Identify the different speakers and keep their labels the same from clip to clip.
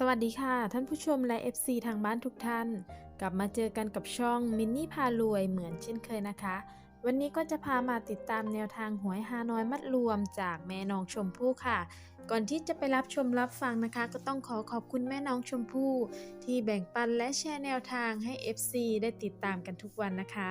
Speaker 1: สวัสดีค่ะ ท่านผู้ชมและ FC ทางบ้านทุกท่าน กลับมาเจอกันกับช่องมินนี่พารวยเหมือนเช่นเคยนะคะ วันนี้ก็จะพามาติดตามแนวทางหวยฮานอยมัดรวมจากแม่น้องชมพู่ค่ะ ก่อนที่จะไปรับชมรับฟังนะคะ ก็ต้องขอขอบคุณแม่น้องชมพู่ที่แบ่งปันและแชร์แนวทางให้ FC ได้ติดตามกันทุกวันนะคะ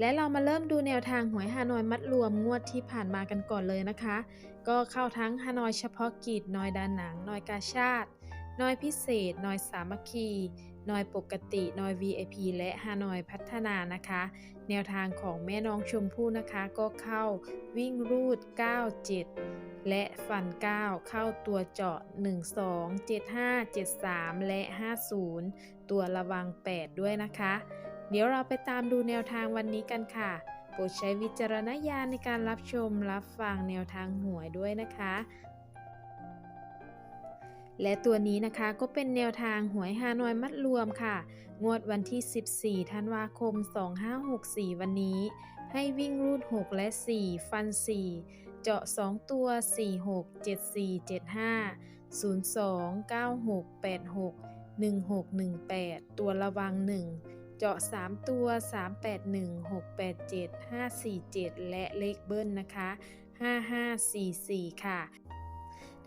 Speaker 1: และเรามาเริ่มดูแนวทางหวยฮานอยมัดรวมงวดที่ผ่านมากันก่อนเลยนะคะ ก็เข้าทั้งฮานอยเฉพาะกิจนอยดานหนังนอยกาชาตินอยพิเศษนอยสามัคคีนอยปกตินอย VIP และฮานอยพัฒนานะคะ แนวทางของแม่น้องชมพู่นะคะ ก็เข้าวิ่งรูด 97 และฟัน 9 เข้าตัวเจาะ 12 75 73 และ 50 ตัวระวัง 8 ด้วยนะคะ เดี๋ยวเราไปตามดูแนวทางวันนี้กันค่ะ โปรดใช้วิจารณญาณในการรับชมรับฟังแนวทางหวยด้วยนะคะ และตัวนี้นะคะก็เป็นแนวทางหวยฮานอยมัดรวมค่ะ งวดวันที่ 14 ธันวาคม 2564 วันนี้ ให้วิ่งรูด 6 และ 4 ฟัน4เจาะ 2 ตัว 46 74 75 02 96 86 1618 ตัวระวัง 1 เจาะ 3 ตัว 381 687 547 และเลขเบิ้ลนะคะ 5544 ค่ะ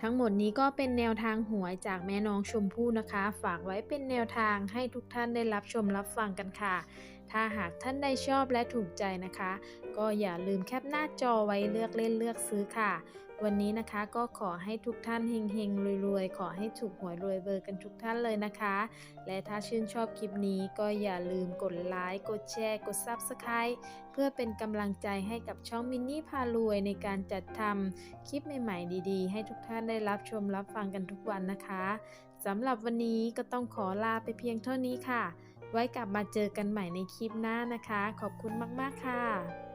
Speaker 1: ทั้งหมดนี้ก็เป็นแนวทางหวยจากแม่น้องชมพู่นะคะ ฝากไว้เป็นแนวทางให้ทุกท่านได้รับชมรับฟังกันค่ะ ถ้าหากท่านได้ชอบและถูกใจนะคะ ก็อย่าลืมแคปหน้าจอไว้เลือกเล่นเลือกซื้อค่ะ วันนี้นะคะก็ขอให้ทุกท่านเฮงๆรวยๆ ขอให้ถูกหวยรวยเบอร์กันทุกท่านเลยนะคะ และถ้าชื่นชอบคลิปนี้ก็อย่าลืมกดไลค์กดแชร์ กด Subscribe เพื่อเป็นกำลังใจให้กับช่องมินนี่พารวยในการจัดทำคลิปใหม่ๆ ดีๆ ให้ทุกท่านได้รับชมรับฟังกันทุกวันนะคะสำหรับวันนี้ก็ต้องขอลาไปเพียงเท่านี้ค่ะ ไว้กลับมาเจอกันใหม่ในคลิปหน้านะคะ ขอบคุณมาก ๆ ค่ะ